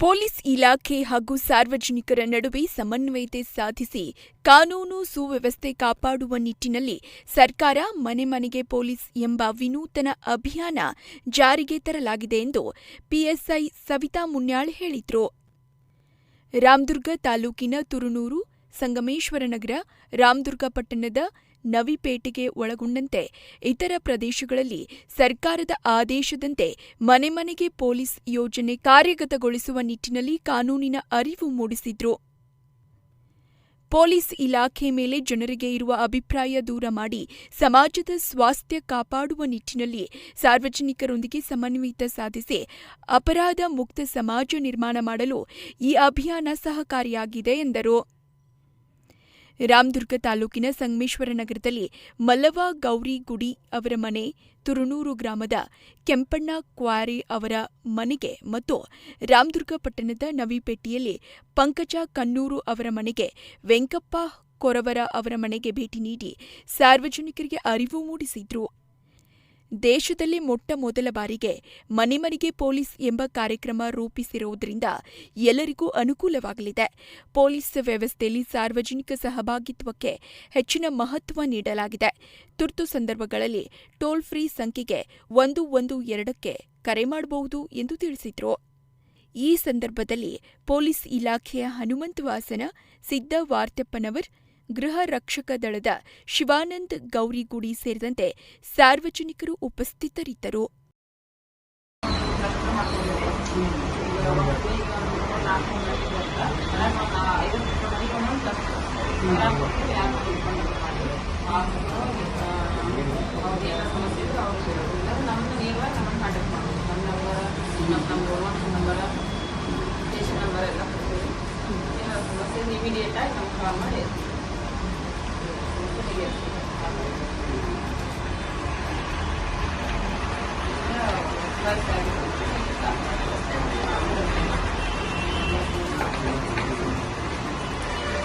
Police ಇಲಾಖೆ ಹಾಗೂ ಸಾರ್ವಜನಿಕರ ನಡುವೆ ಸಮನ್ವಯತೆ ಸಾಧಿಸಿ ಕಾನೂನು ಸುವ್ಯವಸ್ಥೆ ಕಾಪಾಡುವ ನಿಟ್ಟಿನಲ್ಲಿ ಸರ್ಕಾರ ಮನೆ ಮನೆಗೆ ಪೊಲೀಸ್ ಎಂಬ ವಿನೂತನ ಅಭಿಯಾನ ಜಾರಿಗೆ ತರಲಾಗಿದೆ ಎಂದು ಪಿಎಸ್ಐ ಸವಿತಾ ಮುನ್ಯಾಳ್ ಹೇಳಿದರು. ರಾಮದುರ್ಗ ತಾಲೂಕಿನ ತುರುನೂರು ಸಂಗಮೇಶ್ವರ ನಗರ ರಾಮದುರ್ಗ ಪಟ್ಟಣದ ನವಿಪೇಟೆಗೆ ಒಳಗೊಂಡಂತೆ ಇತರ ಪ್ರದೇಶಗಳಲ್ಲಿ ಸರ್ಕಾರದ ಆದೇಶದಂತೆ ಮನೆ ಮನೆಗೆ ಪೊಲೀಸ್ ಯೋಜನೆ ಕಾರ್ಯಗತಗೊಳಿಸುವ ನಿಟ್ಟಿನಲ್ಲಿ ಕಾನೂನಿನ ಅರಿವು ಮೂಡಿಸಿದ್ರು. ಪೊಲೀಸ್ ಇಲಾಖೆ ಮೇಲೆ ಜನರಿಗೆ ಇರುವ ಅಭಿಪ್ರಾಯ ದೂರ ಮಾಡಿ ಸಮಾಜದ ಸ್ವಾಸ್ಥ್ಯ ಕಾಪಾಡುವ ನಿಟ್ಟಿನಲ್ಲಿ ಸಾರ್ವಜನಿಕರೊಂದಿಗೆ ಸಮನ್ವಯತೆ ಸಾಧಿಸಿ ಅಪರಾಧ ಮುಕ್ತ ಸಮಾಜ ನಿರ್ಮಾಣ ಮಾಡಲು ಈ ಅಭಿಯಾನ ಸಹಕಾರಿಯಾಗಿದೆ ಎಂದರು. ರಾಮದುರ್ಗ ತಾಲೂಕಿನ ಸಂಗಮೇಶ್ವರ ನಗರದಲ್ಲಿ ಮಲ್ಲವ ಗೌರಿ ಗುಡಿ ಅವರ ಮನೆ, ತುರುನೂರು ಗ್ರಾಮದ ಕೆಂಪಣ್ಣ ಕ್ವಾರಿ ಅವರ ಮನೆಗೆ ಮತ್ತು ರಾಮದುರ್ಗ ಪಟ್ಟಣದ ನವಿಪೇಟೆಯಲ್ಲಿ ಪಂಕಜ ಕನ್ನೂರು ಅವರ ಮನೆಗೆ, ವೆಂಕಪ್ಪ ಕೊರವರ ಅವರ ಮನೆಗೆ ಭೇಟಿ ನೀಡಿ ಸಾರ್ವಜನಿಕರಿಗೆ ಅರಿವು ಮೂಡಿಸಿದ್ರು ದೇಶದಲ್ಲೇ ಮೊಟ್ಟ ಮೊದಲ ಬಾರಿಗೆ ಮನೆ ಮನೆಗೆ ಪೊಲೀಸ್ ಎಂಬ ಕಾರ್ಯಕ್ರಮ ರೂಪಿಸಿರುವುದರಿಂದ ಎಲ್ಲರಿಗೂ ಅನುಕೂಲವಾಗಲಿದೆ. ಪೊಲೀಸ್ ವ್ಯವಸ್ಥೆಯಲ್ಲಿ ಸಾರ್ವಜನಿಕ ಸಹಭಾಗಿತ್ವಕ್ಕೆ ಹೆಚ್ಚಿನ ಮಹತ್ವ ನೀಡಲಾಗಿದೆ. ತುರ್ತು ಸಂದರ್ಭಗಳಲ್ಲಿ ಟೋಲ್ ಫ್ರೀ ಸಂಖ್ಯೆಗೆ ಒಂದು ಒಂದು ಎರಡಕ್ಕೆ ಕರೆ ಮಾಡಬಹುದು ಎಂದು ತಿಳಿಸಿದರು. ಈ ಸಂದರ್ಭದಲ್ಲಿ ಪೊಲೀಸ್ ಇಲಾಖೆಯ ಹನುಮಂತ ವಾಸನ ಸಿದ್ದ ವಾರ್ತೆಪ್ಪನವರ್ ಗೃಹ ರಕ್ಷಕ ದಳದ ಶಿವಾನಂದ್ ಗೌರಿಗುಡಿ ಸೇರಿದಂತೆ ಸಾರ್ವಜನಿಕರು ಉಪಸ್ಥಿತರಿದ್ದರು. ಇಮಿಡಿಯೇಟ್ ಆಗಿ ನಮ್ಗೆ ಕಾಲ್ ಮಾಡಿ.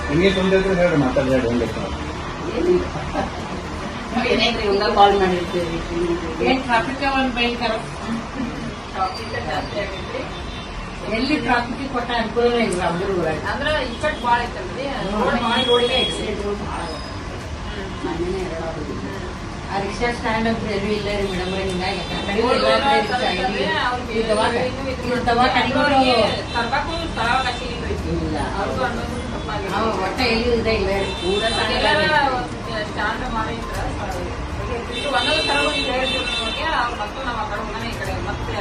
ಹಿಂಗೆ ತೊಂದರೆ ಇದ್ರೆ ಹೇಳ್ರಿ ಮಾತಾಡ್ಬೇಡಿ ಏನಾಯ್ತು ಕಾಲ್ ಮಾಡಿರ್ತೀವಿ ಏನ್ ಟ್ರಾಫಿಕ್ ಒಂದು ಭಯಂಕರ ಟ್ರಾಫಿಕ್ ಜಾಸ್ತಿ ಆಗೈತಿ ಎಲ್ಲಿ ಟ್ರಾಫಿಕ್ ಕೊಟ್ಟ ಅನುಕೂಲ ಇಲ್ಲ ಅದ್ರ ಅಂದ್ರ ಇಕ್ಕಟ್ ಭಾಳ ಐತಲ್ರಿ? ರೋಡ್ ಮಾಡಿ ರೋಡಿಗೆ ಆಕ್ಸಿಡೆಂಟ್ ಭಾಳ ಮನೇನೆ ಎರಡು ಆಗೋದು. ಆ ರಿಕ್ಷಾ ಸ್ಟ್ಯಾಂಡ್ ಅಂತ ಎಲ್ಲೂ ಇಲ್ಲ ರೀ ಮೇಡಮ್ ರೀ ರಿಕ್ಷಾ ಇಲ್ಲಿ. ಇಲ್ಲ ಒಟ್ಟ ಎಲ್ಲಿ ರೀ. ಪೂರ ಸ್ಟ್ಯಾಂಡ್ ಮಾಡಿ ಒಂದೊಂದು ಸಲ ಒಂದು ಹೇಳ್ತೀವಿ ನಮಗೆ. ನಾವು ಆ ಕಡೆ ಮನೆ ಈ ಕಡೆ ಮತ್ತೆ